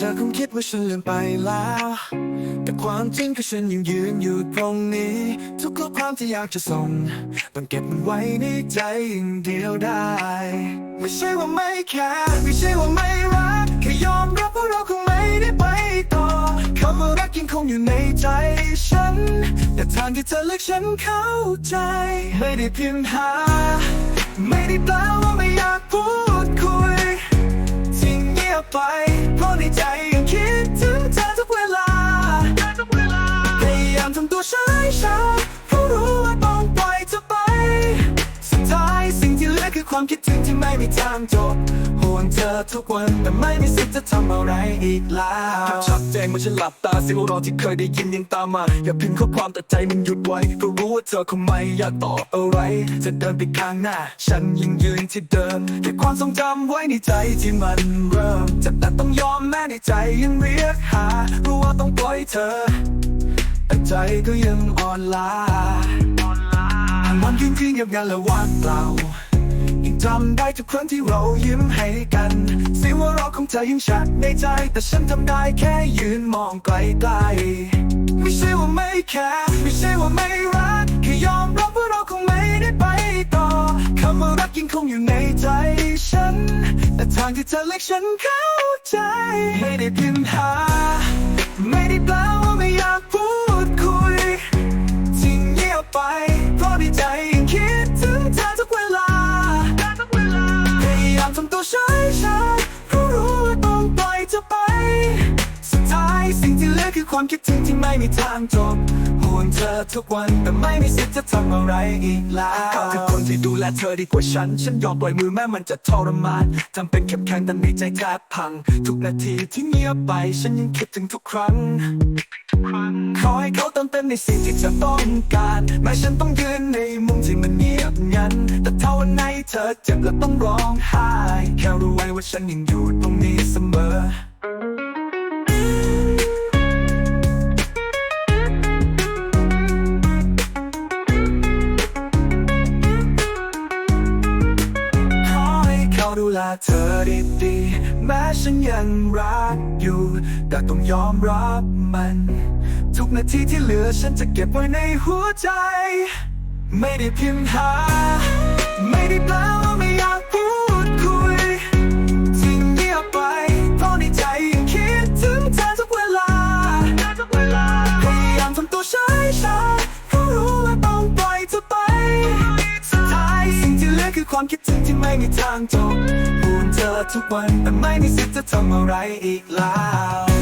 ธอคงคิดว่าฉันลืมไปแล้ว แต่ความจริงคือฉันยังยืนอยู่ตรงนี้ ทุกข้อความที่อยากจะส่ง ต้องเก็บมันไว้ในใจอย่างเดียวได้ ไม่ใช่ว่าไม่แคร์ไม่ใช่ว่าไม่รัก แค่ยอมรับว่าเราคงไม่ได้ไปต่อคำว่ารักยังคงอยู่ในใจฉัน แต่ทางที่เธอเลือกฉันเข้าใจ ไม่ได้เพียงหา ไม่ได้แปลว่าไม่อยากพูดคุยที่เงียบไปเพราะในใจ ความคิดถึงที่ไม่มีทางจบห่วงเธอทุกวันแต่ไม่มีสิทธิ์จะทำอะไรอีกแล้วชัดแจ้งเมื่อฉันหลับตาเสียงหัวเราะที่เคยได้ยินยังตามมา อย่าพิมพ์ข้อความแต่ใจมันหยุดไว้เพราะรู้ว่าเธอคงไม่อยากตอบอะไรจะเดินไปข้างหน้า ฉันยังยืนที่เดิมเก็บความทรงจำไว้ในใจที่มันเริ่มจะแต่ต้องยอมแม้ในใจยังเรียกหารู้ว่าต้องปล่อยเธอแต่ใจก็ยังอ่อนล้าผ่านวันคืนที่เงียบงันและว่างเปล่าำได้ทุกครั้งที่เรายิ้มให้กันเสียงหัวเราะของเธอยังชัดในใจ แต่ฉันทำได้แค่ยืนมองไกลๆไม่ใช่ว่าไม่แคร์ไม่ใช่ว่าไม่รักแค่ยอมรับว่าเราคงไม่ได้ไปต่อคำว่ารักยังคงอยู่ในใจฉัน แต่ทางที่เธอเลือกฉันเข้าใจ ไม่ได้พิมพ์หา ไม่ได้แปลว่าไม่อยากพูดคุยที่เงียบไปเพราะในใจ ความคิดถึงที่ไม่มีทางจบห่วงเธอทุกวันแต่ไม่มีสิทธิ์จะทำอะไรอีกแล้วเขาคือคนที่ดูแลเธอดีกว่าฉัน ฉันยอมปล่อยมือแม้มันจะทรมานทำเป็นแคบแข็งแต่ในใจแทบพัง ทุกนาทีที่เงียบไป ฉันยังคิดถึงทุกครั้งขอให้เขาเติมเต็มในสิ่งที่เธอต้องการแม้ฉันต้องยืนในมุมที่มันเงียบงัน แต่ถ้าวันไหนเธอเจ็บและต้องร้องไห้ แค่รู้ไว้ว่าฉันยังอยู่ตรงนี้เสมอ เขาดูแลเธอดีๆแม้ฉันยังรักอยู่ แต่ต้องยอมรับมัน ทุกนาทีที่เหลือฉันจะเก็บไว้ในหัวใจ ไม่ได้พิมพ์หา ไม่ได้แปลว่า ความคิดถึงที่ไม่มีทางจบห่วงเธอทุกวันแต่ไม่มีสิทธิ์จะทำอะไรอีกแล้ว